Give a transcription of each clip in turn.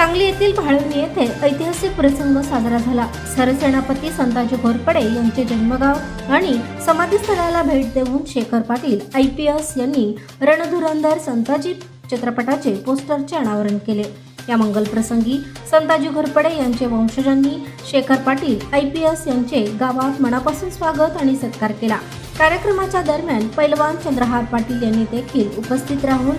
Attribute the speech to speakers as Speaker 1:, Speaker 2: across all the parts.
Speaker 1: सांगली येथील भाळवणी येथे ऐतिहासिक प्रसंग साजरा झाला. सरसेनापती संताजी घोरपडे यांचे जन्मगाव आणि समाधीस्थळाला भेट देऊन Shekhar Patil I P S यांनी रणधुरंधर संताजी चित्रपटाचे पोस्टरचे अनावरण केले. या मंगलप्रसंगी संताजी घोरपडे यांचे वंशजांनी Shekhar Patil I P S यांचे गावात मनापासून स्वागत आणि सत्कार केला. कार्यक्रमाच्या दरम्यान पैलवान चंद्रहार पाटील यांनी देखील उपस्थित राहून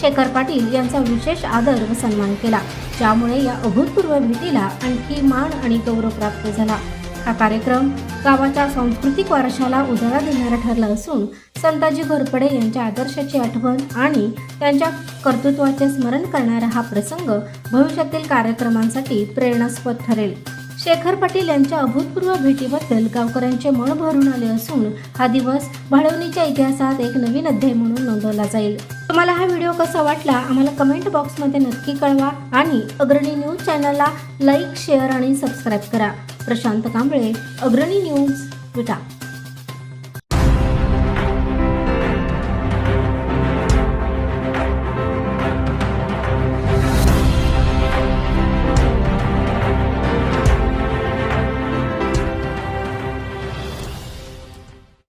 Speaker 1: शेखर पाटील यांचा विशेष आदर व सन्मान केला. ज्यामुळे या अभूतपूर्व भेटीला आणखी मान आणि गौरव प्राप्त झाला. हा कार्यक्रम गावाच्या सांस्कृतिक वारशाला उजाळा देणारा ठरला असून संताजी घोरपडे यांच्या आदर्शाची आठवण आणि त्यांच्या कर्तृत्वाचे स्मरण करणारा हा प्रसंग भविष्यातील कार्यक्रमांसाठी प्रेरणास्पद ठरेल. शेखर पाटील यांच्या अभूतपूर्व भेटीबद्दल गावकऱ्यांचे मन भरून आले असून हा दिवस भाळवणीच्या इतिहासात एक नवीन अध्याय म्हणून नोंदवला जाईल. तुम्हाला हा व्हिडिओ कसा वाटला आम्हाला कमेंट बॉक्समध्ये नक्की कळवा आणि अग्रणी न्यूज चॅनलला लाईक शेअर आणि सबस्क्राईब करा. प्रशांत कांबळे अग्रणी न्यूज विटा.